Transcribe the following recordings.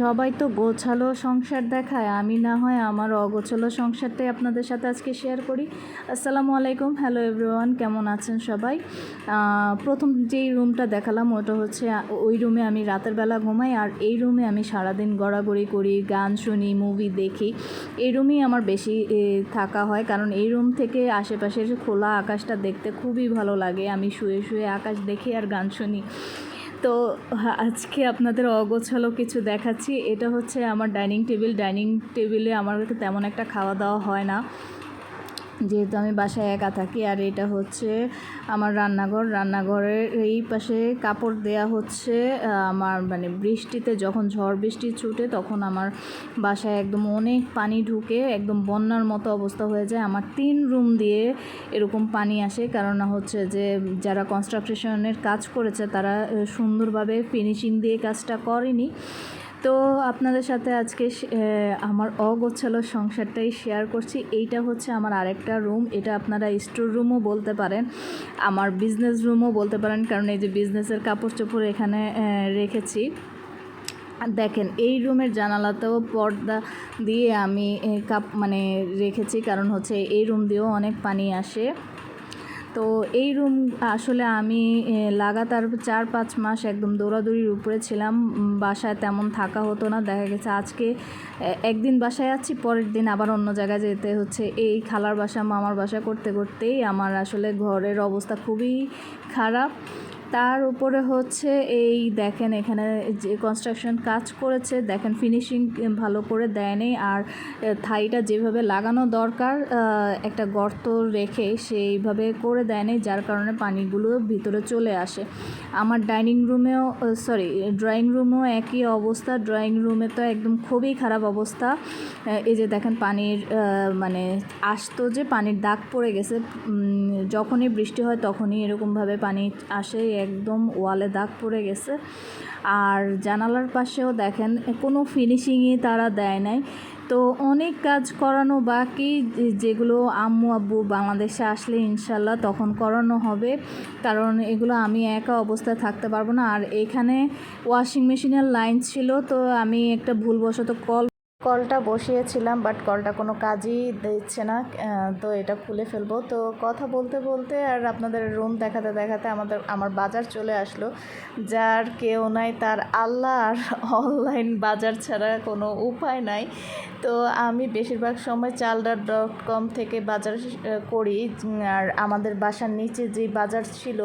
সবাই তো গোছালো সংসার দেখায়, আমি না হয় আমার অগোছালো সংসারটাই আপনাদের সাথে আজকে শেয়ার করি। আসসালামু আলাইকুম হ্যালো এভরিওয়ান কেমন আছেন সবাই? প্রথম যেই রুমটা দেখালাম ওটা হচ্ছে, ওই রুমে আমি রাতের বেলা ঘুমাই, আর এই রুমে আমি সারাদিন গড়াগড়ি করি, গান শুনি মুভি দেখি। এই রুমেই আমার বেশি থাকা হয়, কারণ এই রুম থেকে আশেপাশের খোলা আকাশটা দেখতে খুবই ভালো লাগে। আমি শুয়ে শুয়ে আকাশ দেখি আর গান শুনি। তো আজকে আপনাদের অগোছালো কিছু দেখাচ্ছি। এটা হচ্ছে আমার ডাইনিং টেবিল। ডাইনিং টেবিলে আমার তেমন একটা খাওয়া দাওয়া হয় না। যেহেতু আমি বাসায় একা থাকি, আর এটা হচ্ছে আমার রান্নাঘর। রান্নাঘরের এই পাশে কাপড় দেয়া হচ্ছে আমার মানে বৃষ্টিতে যখন ঝড় বৃষ্টি ছুটে তখন আমার বাসায় একদম অনেক পানি ঢুকে, একদম বন্যার মতো অবস্থা হয়ে যায়। আমার তিন রুম দিয়ে এরকম পানি আসে, কারণ হচ্ছে যে যারা কনস্ট্রাকশনের কাজ করেছে তারা সুন্দরভাবে ফিনিশিং দিয়ে কাজটা করেনি। তো আপনাদের সাথে আজকে আমার অগোছালো সংসারটাই শেয়ার করছি। এইটা হচ্ছে আমার আরেকটা রুম এটা আপনারা স্টোর রুমও বলতে পারেন, আমার বিজনেস রুমও বলতে পারেন, কারণ এই যে বিজনেসের কাপড় চোপড় এখানে রেখেছি। দেখেন, এই রুমের জানালাতেও পর্দা দিয়ে আমি কাপ মানে রেখেছি, কারণ হচ্ছে এই রুম দিয়েও অনেক পানি আসে। তো এই রুম আসলে আমি লাগাতার চার পাঁচ মাস একদম দৌড়াদৌড়ির উপরে ছিলাম। বাসায় তেমন থাকা হতো না। দেখা গেছে আজকে একদিন বাসায় আছি, পরের দিন আবার অন্য জায়গায় যেতে হচ্ছে। এই খালার বাসা, মামার বাসা করতে করতেই আমার আসলে ঘরের অবস্থা খুবই খারাপ। তার উপরে হচ্ছে এই দেখেন এখানে যে কনস্ট্রাকশন কাজ করেছে, দেখেন ফিনিশিং ভালো করে দেয়নি আর থাইটা যেভাবে লাগানো দরকার একটা গর্ত রেখে সেইভাবে করে দেয়নি, যার কারণে পানিগুলো ভিতরে চলে আসে। আমার ডাইনিং রুমেও সরি ড্রয়িং রুমেও একই অবস্থা ড্রয়িং রুমে তো একদম খুবই খারাপ অবস্থা। এই যে দেখেন পানির মানে আসতো যে পানির দাগ পড়ে গেছে যখনই বৃষ্টি হয় তখনই এরকমভাবে পানি আসে একদম ওয়ালে দাগ পড়ে গেছে। আর জানালার পাশেও দেখেন, কোনো ফিনিশিংই তারা দেয় নাই। তো অনেক কাজ করানো বাকি যেগুলো আম্মু, আব্বু বাংলাদেশে আসলে ইনশাল্লাহ তখন করানো হবে। কারণ এগুলো আমি একা অবস্থায় থাকতে পারব না। আর এখানে ওয়াশিং মেশিনের লাইন ছিল, তো আমি একটা ভুলবশত কল কলটা বসিয়েছিলাম বাট কলটা কোনো কাজই দিচ্ছে না তো এটা খুলে ফেলব। তো কথা বলতে বলতে আর আপনাদের রুম দেখাতে দেখাতে আমাদের, আমার বাজার চলে আসলো। যার কেউ নাই, তার আল্লাহ আর অনলাইন বাজার ছাড়া কোনো উপায় নাই। তো আমি বেশিরভাগ সময় চালডার ডট কম থেকে বাজার করি। আর আমাদের বাসার নিচে যে বাজার ছিল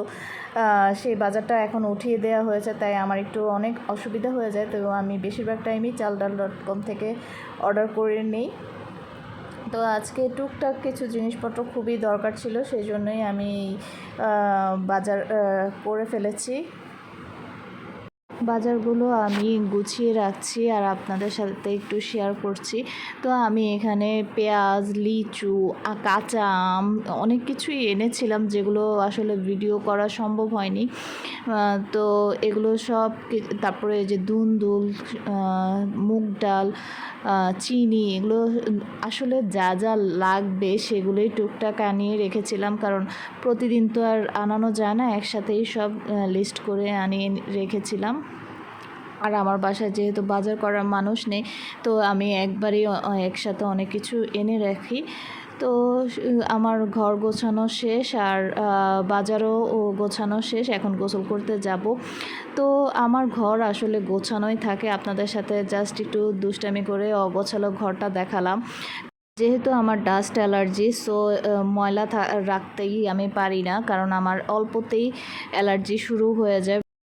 সেই বাজারটা এখন উঠিয়ে দেওয়া হয়েছে, তাই আমার একটু অনেক অসুবিধা হয়ে যায়, তো আমি বেশিরভাগ টাইমই চাল ডাল ডট কম থেকে অর্ডার করে নিই। তো আজকে টুকটাক কিছু জিনিসপত্র খুবই দরকার ছিল, সেই জন্যই আমি বাজার করে ফেলেছি। বাজারগুলো আমি গুছিয়ে রাখছি আর আপনাদের সাথে একটু শেয়ার করছি। তো আমি এখানে পেঁয়াজ, লিচু কাঁচা আম, অনেক কিছুই এনেছিলাম যেগুলো আসলে ভিডিও করা সম্ভব হয়নি। তো এগুলো সব তারপরে যে দুন্দুল মুগ ডাল চিনি এগুলো আসলে যা যা লাগবে সেগুলোই টুকটাক আনিয়ে রেখেছিলাম। কারণ প্রতিদিন তো আর আনানো যায় না, একসাথেই সব লিস্ট করে আনিয়ে রেখেছিলাম। আর আমার বাসায় যেহেতু বাজার করার মানুষ নেই, তো আমি একবারই একসাথে অনেক কিছু এনে রাখি। তো আমার ঘর গোছানো শেষ আর বাজারও গোছানো শেষ, এখন গোসল করতে যাব। তো আমার ঘর আসলে গোছানোই থাকে, আপনাদের সাথে জাস্ট একটু দুষ্টামি করে অগোছালো ঘরটা দেখালাম। যেহেতু আমার ডাস্ট অ্যালার্জি সো ময়লা রাখতেই আমি পারি না, কারণ আমার অল্পতেই অ্যালার্জি শুরু হয়ে যায়।